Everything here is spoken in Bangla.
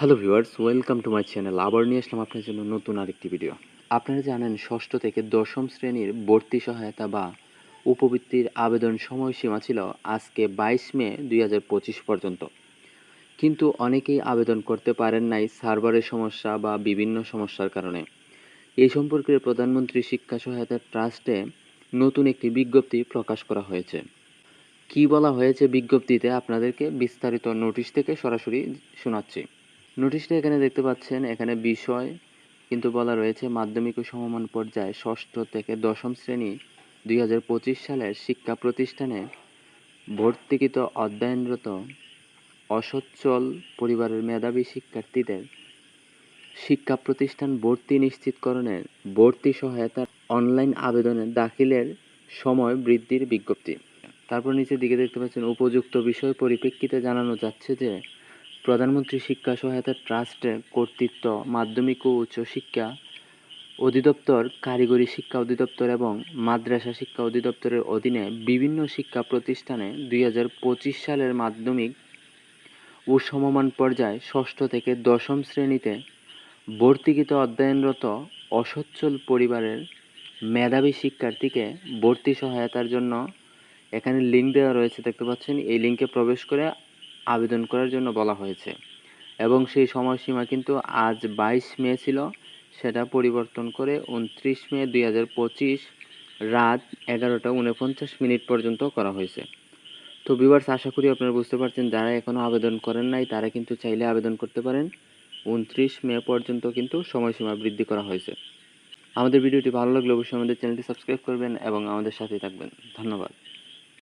Hello viewers, welcome to my channel. আবার নিয়ে আসলাম আপনার জন্য নতুন আরেকটি ভিডিও। আপনারা জানেন, ষষ্ঠ থেকে দশম শ্রেণির ভর্তি সহায়তা বা উপবৃত্তির আবেদন সময়সীমা ছিল আজকে বাইশ মে দুই হাজার পঁচিশ পর্যন্ত। কিন্তু অনেকেই আবেদন করতে পারেন নাই সার্ভারের সমস্যা বা বিভিন্ন সমস্যার কারণে। এই সম্পর্কে প্রধানমন্ত্রী শিক্ষা সহায়তা ট্রাস্টে নতুন একটি বিজ্ঞপ্তি প্রকাশ করা হয়েছে। কি বলা হয়েছে বিজ্ঞপ্তিতে, আপনাদেরকে বিস্তারিত নোটিশ থেকে সরাসরি শোনাচ্ছি। নোটিশটা এখানে দেখতে পাচ্ছেন, এখানে বিষয় কিন্তু বলা রয়েছে মাধ্যমিক ও সমমান পর্যায়ে ষষ্ঠ থেকে দশম শ্রেণি দুই সালের শিক্ষা প্রতিষ্ঠানে ভর্তিকৃত অধ্যয়নরত অসচ্ছল পরিবারের মেধাবী শিক্ষার্থীদের শিক্ষা প্রতিষ্ঠান ভর্তি নিশ্চিতকরণের ভর্তি সহায়তার অনলাইন আবেদনে দাখিলের সময় বৃদ্ধির বিজ্ঞপ্তি। তারপর নিচের দিকে দেখতে পাচ্ছেন, উপযুক্ত বিষয় পরিপ্রেক্ষিতে জানানো যাচ্ছে যে প্রধানমন্ত্রী শিক্ষা সহায়তা ট্রাস্টের কর্তৃত্ব, মাধ্যমিক ও উচ্চশিক্ষা অধিদপ্তর, কারিগরি শিক্ষা অধিদপ্তর এবং মাদ্রাসা শিক্ষা অধিদপ্তরের অধীনে বিভিন্ন শিক্ষা প্রতিষ্ঠানে দুই হাজার পঁচিশ সালের মাধ্যমিক ও সমমান পর্যায়ে ষষ্ঠ থেকে দশম শ্রেণীতে ভর্তিকৃত অধ্যয়নরত অসচ্ছল পরিবারের মেধাবী শিক্ষার্থীকে ভর্তি সহায়তার জন্য এখানে লিঙ্ক দেওয়া রয়েছে, দেখতে পাচ্ছেন। এই লিঙ্কে প্রবেশ করে আবেদন করার জন্য বলা হয়েছে। এবং সেই সময়সীমা কিন্তু আজ বাইশ মে ছিল, সেটা পরিবর্তন করে উনত্রিশ মে দুই হাজার পঁচিশ রাত এগারোটা উনপঞ্চাশ মিনিট পর্যন্ত করা হয়েছে। তো ভিউয়ার্স আশা করি আপনারা বুঝতে পারছেন, যারা এখনও আবেদন করেন নাই, তারা কিন্তু চাইলে আবেদন করতে পারেন। উনত্রিশ মে পর্যন্ত কিন্তু সময়সীমা বৃদ্ধি করা হয়েছে। আমাদের ভিডিওটি ভালো লাগলে অবশ্যই আমাদের চ্যানেলটি সাবস্ক্রাইব করবেন এবং আমাদের সাথেই থাকবেন। ধন্যবাদ।